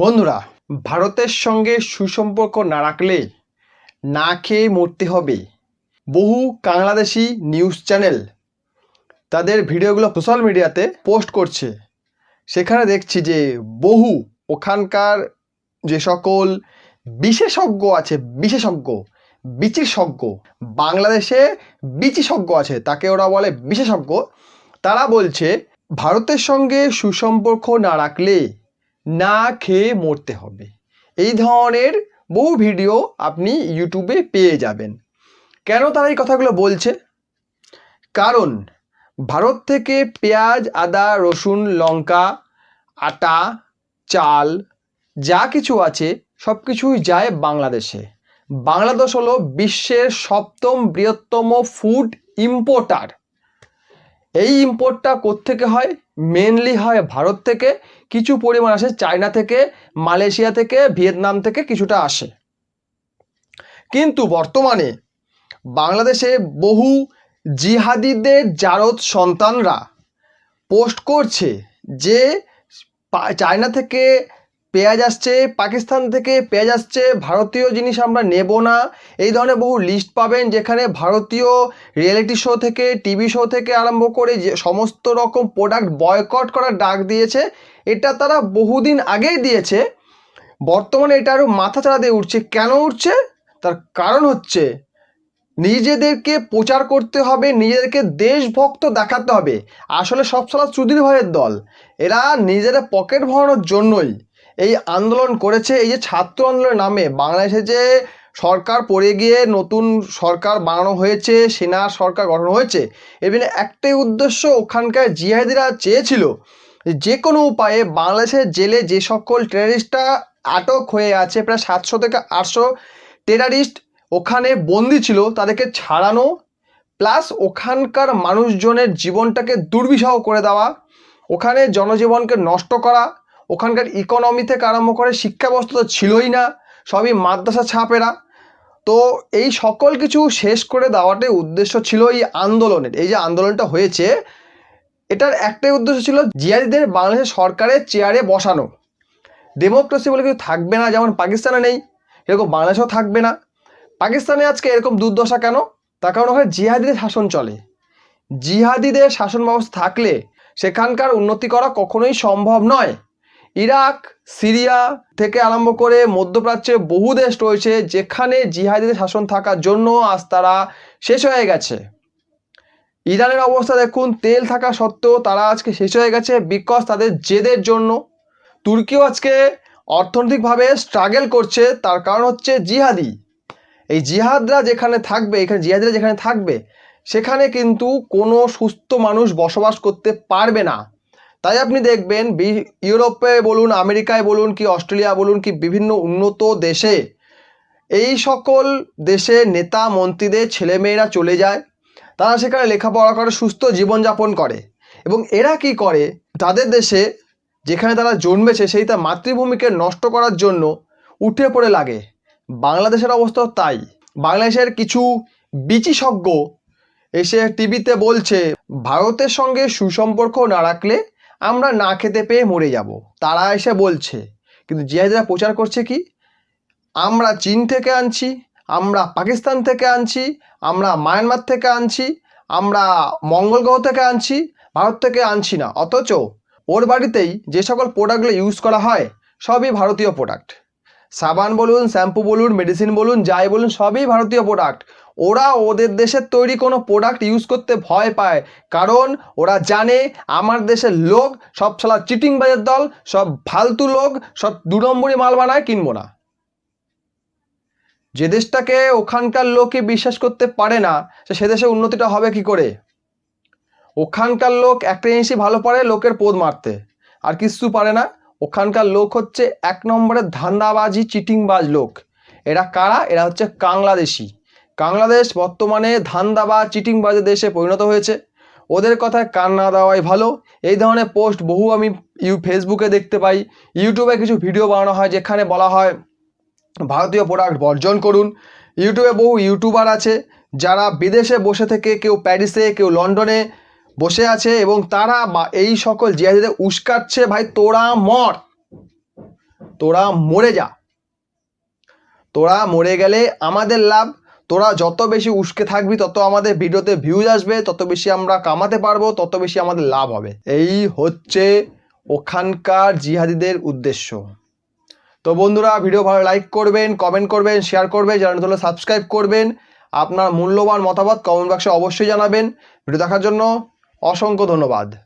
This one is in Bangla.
বন্ধুরা, ভারতের সঙ্গে সুসম্পর্ক না রাখলে না খেয়ে মরতে হবে। বহু বাংলাদেশি নিউজ চ্যানেল তাদের ভিডিওগুলো সোশ্যাল মিডিয়াতে পোস্ট করছে। সেখানে দেখছি যে বহু ওখানকার যে সকল বিশেষজ্ঞ আছে, বিশেষজ্ঞ বিচিষজ্ঞ বাংলাদেশে বিচিষজ্ঞ আছে, তাকে ওরা বলে বিশেষজ্ঞ, তারা বলছে, ভারতের সঙ্গে সুসম্পর্ক না রাখলে না খেয়ে মরতে হবে। এই ধরনের বহু ভিডিও আপনি ইউটিউবে পেয়ে যাবেন। কেন তারা এই কথাগুলো বলছে? কারণ ভারত থেকে পেঁয়াজ, আদা, রসুন, লঙ্কা, আটা, চাল যা কিছু আছে সব কিছুই যায় বাংলাদেশে। বাংলাদেশ হলো বিশ্বের সপ্তম বৃহত্তম ফুড ইম্পোর্টার এই ইম্পোর্টটা কোত্থেকে হয়? মেনলি হয় ভারত থেকে। কিছু পরিমাণ আসে চায়না থেকে, মালয়েশিয়া থেকে, ভিয়েতনাম থেকে কিছুটা আসে। কিন্তু বর্তমানে বাংলাদেশে বহু জিহাদিদের জারদ সন্তানরা পোস্ট করছে যে চায়না থেকে পেঁয়াজ আসছে, পাকিস্তান থেকে পেঁয়াজ আসছে, ভারতীয় জিনিস আমরা নেব না। এই ধরনের বহু লিস্ট পাবেন যেখানে ভারতীয় রিয়েলিটি শো থেকে টিভি শো থেকে আরম্ভ করে যে সমস্ত রকম প্রোডাক্ট বয়কট করার ডাক দিয়েছে, এটা তারা বহুদিন আগেই দিয়েছে। বর্তমানে এটা আরও মাথাচাড়া দিয়ে উঠছে। কেন উঠছে? তার কারণ হচ্ছে নিজেদেরকে প্রচার করতে হবে, নিজেদেরকে দেশভক্ত দেখাতে হবে। আসলে সব সালা চুদির দল। এরা নিজেরা পকেট ভরানোর জন্যই এই আন্দোলন করেছে, এই যে ছাত্র আন্দোলনের নামে বাংলাদেশে যে সরকার পড়ে গিয়ে নতুন সরকার বানানো হয়েছে সেনা সরকার গঠন হয়েছে, এর একটাই উদ্দেশ্য ওখানকার জিহাদিরা চেয়েছিল যে কোনো উপায়ে বাংলাদেশের জেলে যে সকল টেরারিস্টরা আটক হয়ে আছে, প্রায় সাতশো থেকে আটশো টেরারিস্ট ওখানে বন্দি ছিল, তাদেরকে ছাড়ানো প্লাস ওখানকার মানুষজনের জীবনটাকে দুর্বিষহ করে দেওয়া, ওখানে জনজীবনকে নষ্ট করা ওখানকার ইকোনমি থেকে আরম্ভ করে শিক্ষা ব্যবস্থা তো ছিলই না, সবই মাদ্রাসা ছাপেরা। তো এই সকল কিছু শেষ করে দেওয়াটাই উদ্দেশ্য ছিল এই আন্দোলনের। এই যে আন্দোলনটা হয়েছে, এটার একটাই উদ্দেশ্য ছিল জিয়াদিদের বাংলাদেশের সরকারের চেয়ারে বসানো। ডেমোক্রেসি বলে কিছু থাকবে না, যেমন পাকিস্তানে নেই, এরকম বাংলাদেশেও থাকবে না। পাকিস্তানে আজকে এরকম দুর্দশা কেন? তার কারণ ওখানে জিহাদিদের শাসন চলে। জিহাদিদের শাসন ব্যবস্থা থাকলে সেখানকার উন্নতি করা কখনোই সম্ভব নয়। ইরাক, সিরিয়া থেকে আরম্ভ করে মধ্যপ্রাচ্যে বহু দেশ রয়েছে যেখানে জিহাদিদের শাসন থাকার জন্য আজ তারা শেষ হয়ে গেছে। ইরানের অবস্থা দেখুন, তেল থাকা সত্ত্বেও তারা আজকে শেষ হয়ে গেছে বিকজ তাদের জেদের জন্য। তুর্কিও আজকে অর্থনৈতিকভাবে স্ট্রাগল করছে, তার কারণ হচ্ছে জিহাদি। এই জিহাদরা যেখানে থাকবে, এখানে জিহাদিরা যেখানে থাকবে, সেখানে কিন্তু কোনো সুস্থ মানুষ বসবাস করতে পারবে না। তাই আপনি দেখবেন ইউরোপে বলুন, আমেরিকায় বলুন, কি অস্ট্রেলিয়া বলুন, কি বিভিন্ন উন্নত দেশে এই সকল দেশে নেতা, মন্ত্রীদের ছেলেমেয়েরা চলে যায়। তারা সেখানে লেখাপড়া করে, সুস্থ জীবনযাপন করে। এবং এরা কি করে? তাদের দেশে যেখানে তারা জন্মেছে, সেই তার মাতৃভূমিকে নষ্ট করার জন্য উঠে পড়ে লাগে। বাংলাদেশের অবস্থা তাই। বাংলাদেশের কিছু বিচিষজ্ঞ এসে টিভিতে বলছে, ভারতের সঙ্গে সুসম্পর্ক না রাখলে আমরা না খেতে পেয়ে মরে যাব। তারা এসে বলছে, কিন্তু জিহাদিরা প্রচার করছে কি? আমরা চীন থেকে আনছি, আমরা পাকিস্তান থেকে আনছি, আমরা মায়ানমার থেকে আনছি, আমরা মঙ্গল গ্রহ থেকে আনছি, ভারত থেকে আনছি না। অথচ ওর বাড়িতেই যে সকল প্রোডাক্টগুলো ইউজ করা হয়, সবই ভারতীয় প্রোডাক্ট সাবান বলুন, শ্যাম্পু বলুন, মেডিসিন বলুন, যাই বলুন, সবই ভারতীয় প্রোডাক্ট ওরা ওদের দেশের তৈরি কোনো প্রোডাক্ট ইউজ করতে ভয় পায়। কারণ ওরা জানে আমার দেশের লোক সব সালা চিটিং বাজার দল, সব ফালতু লোক, সব দু নম্বরই মাল বানায়, কিনবো না। যে দেশটাকে ওখানকার লোকে বিশ্বাস করতে পারে না, সে দেশে উন্নতিটা হবে কি করে? ওখানকার লোক একটা জিনিসই ভালো পারে, লোকের পোদ মারতে। আর কিছু পারে না। ওখানকার লোক হচ্ছে এক নম্বরের ধান্দাবাজি, চিটিংবাজ লোক। এরা কারা? এরা হচ্ছে বাংলাদেশি বাংলাদেশ বর্তমানে ধান্দাবাজ, চিটিংবাজের দেশে পরিণত হয়েছে। ওদের কথায় কান না দেওয়াই ভালো। এই ধরনের পোস্ট বহু আমি ইউ ফেসবুকে দেখতে পাই। ইউটিউবে কিছু ভিডিও বানানো হয় যেখানে বলা হয়, ভারতীয় প্রোডাক্ট বর্জন করুন। ইউটিউবে বহু ইউটিউবার আছে যারা বিদেশে বসে থেকে কেউ প্যারিসে, কেউ লন্ডনে বসে আছে এবং তারা এই সকল জিহাদিদের উস্কাচ্ছে, ভাই, তোরা মর। তোরা মরে যা। তোরা মরে গেলে আমাদের লাভ। তোরা যত বেশি উস্কে থাকবি, তত আমাদের ভিডিওতে ভিউজ আসবে। তত বেশি আমরা কামাতে পারব, তত বেশি আমাদের লাভ হবে। এই হচ্ছে ওখানকার জিহাদিদের উদ্দেশ্য। তো বন্ধুরা, ভিডিও ভালো লাইক করবেন কমেন্ট করবেন শেয়ার করবেন চ্যানেল তাহলে সাবস্ক্রাইব করবেন। আপনার মূল্যবান মতামত কমেন্ট বাক্সে অবশ্যই জানাবেন। ভিডিও দেখার জন্য অসংখ্য ধন্যবাদ।